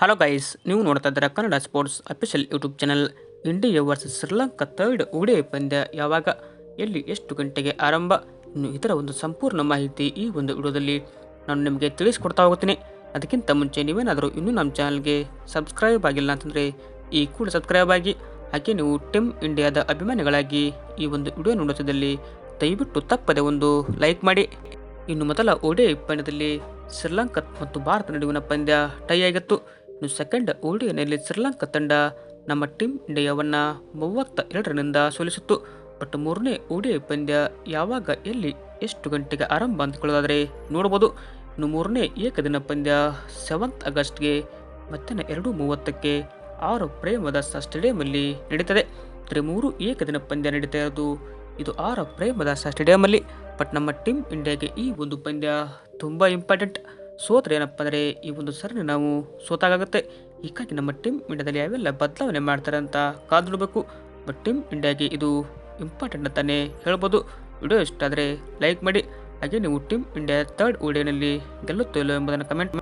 Hello guys ನೀವು ನೋಡ್ತಾ ಇದ್ದೀರಾ Kannada sports official YouTube channel India versus Sri Lanka third Wodeyar ಪಂದ್ಯ ಯಾವಾಗ? ಎಲ್ಲಿ ಎಷ್ಟು ಗಂಟೆಗೆ ಆರಂಭ? ಇನ್ನು ಇದರ ಒಂದು ಸಂಪೂರ್ಣ ಮಾಹಿತಿ ಈ ಒಂದು ವಿಡಿಯೋದಲ್ಲಿ ನಾನು ನಿಮಗೆ ತಿಳಿಸ್ಕೊಡ್ತಾ ಹೋಗ್ತೀನಿ. ಅದಕ್ಕಿಂತ ಮುಂಚೆ ನೀವೇನಾದರೂ ಇನ್ನೂ ನಮ್ಮ ಚಾನಲ್ಗೆ ಸಬ್ಸ್ಕ್ರೈಬ್ ಆಗಿಲ್ಲ ಅಂತಂದರೆ ಈ ಕೂಡ ಸಬ್ಸ್ಕ್ರೈಬ್ ಆಗಿ, ಹಾಗೆ ನೀವು ಟೀಮ್ ಇಂಡಿಯಾದ ಅಭಿಮಾನಿಗಳಾಗಿ ಈ ಒಂದು ವಿಡಿಯೋ ನೋಡುತ್ತಿದ್ದಲ್ಲಿ ದಯವಿಟ್ಟು ತಪ್ಪದೆ ಒಂದು ಲೈಕ್ ಮಾಡಿ. ಇನ್ನು ಮೊದಲ ಓಡಿಐ ಪಂದ್ಯದಲ್ಲಿ ಶ್ರೀಲಂಕಾ ಮತ್ತು ಭಾರತ ನಡುವಿನ ಪಂದ್ಯ ಟೈ ಆಗಿತ್ತು. ಇನ್ನು ಸೆಕೆಂಡ್ ಓಡಿಯನಲ್ಲಿ ಶ್ರೀಲಂಕಾ ತಂಡ ನಮ್ಮ ಟೀಮ್ ಇಂಡಿಯಾವನ್ನು ಮೂವತ್ತ ಎರಡರಿಂದ ಸೋಲಿಸಿತ್ತು ಬಟ್ ಮೂರನೇ ಓಡಿಐ ಪಂದ್ಯ ಯಾವಾಗ ಎಲ್ಲಿ ಎಷ್ಟು ಗಂಟೆಗೆ ಆರಂಭ ಅಂದ್ಕೊಳ್ಳೋದಾದರೆ ನೋಡ್ಬೋದು ಇನ್ನು ಮೂರನೇ ಏಕದಿನ ಪಂದ್ಯ ಸೆವೆಂತ್ ಆಗಸ್ಟ್ಗೆ ಮಧ್ಯಾಹ್ನ ಎರಡು ಮೂವತ್ತಕ್ಕೆ ಆರು ಪ್ರೇಮದ ಸ್ಟೇಡಿಯಂನಲ್ಲಿ ನಡೀತದೆ ಅಂದರೆ ಮೂರು ಏಕದಿನ ಪಂದ್ಯ ನಡೀತಾ ಇರೋದು ಇದು ಆರ ಪ್ರೇಮದಾಸ ಸ್ಟೇಡಿಯಂಲ್ಲಿ ಬಟ್ ನಮ್ಮ ಟೀಮ್ ಇಂಡಿಯಾಗೆ ಈ ಒಂದು ಪಂದ್ಯ ತುಂಬ ಇಂಪಾರ್ಟೆಂಟ್ ಸೋತ್ರೆ ಏನಪ್ಪ ಅಂದರೆ ಈ ಒಂದು ಸರಣಿ ನಾವು ಸೋತಾಗುತ್ತೆ ಹೀಗಾಗಿ ನಮ್ಮ ಟೀಮ್ ಇಂಡಿಯಾದಲ್ಲಿ ಯಾವೆಲ್ಲ ಬದಲಾವಣೆ ಮಾಡ್ತಾರೆ ಅಂತ ಕಾದು ನೋಡಬೇಕು ಬಟ್ ಟೀಮ್ ಇಂಡಿಯಾಗೆ ಇದು ಇಂಪಾರ್ಟೆಂಟ್ ಅಂತಾನೆ ಹೇಳ್ಬೋದು. ವಿಡಿಯೋ ಇಷ್ಟ ಆದರೆ ಲೈಕ್ ಮಾಡಿ. ಹಾಗೆ ನೀವು ಟೀಮ್ ಇಂಡಿಯಾ ಥರ್ಡ್ ವಿಡಿಯೋನಲ್ಲಿ ಗೆಲ್ಲುತ್ತೋ ಇಲ್ಲೋ ಎಂಬುದನ್ನು ಕಮೆಂಟ್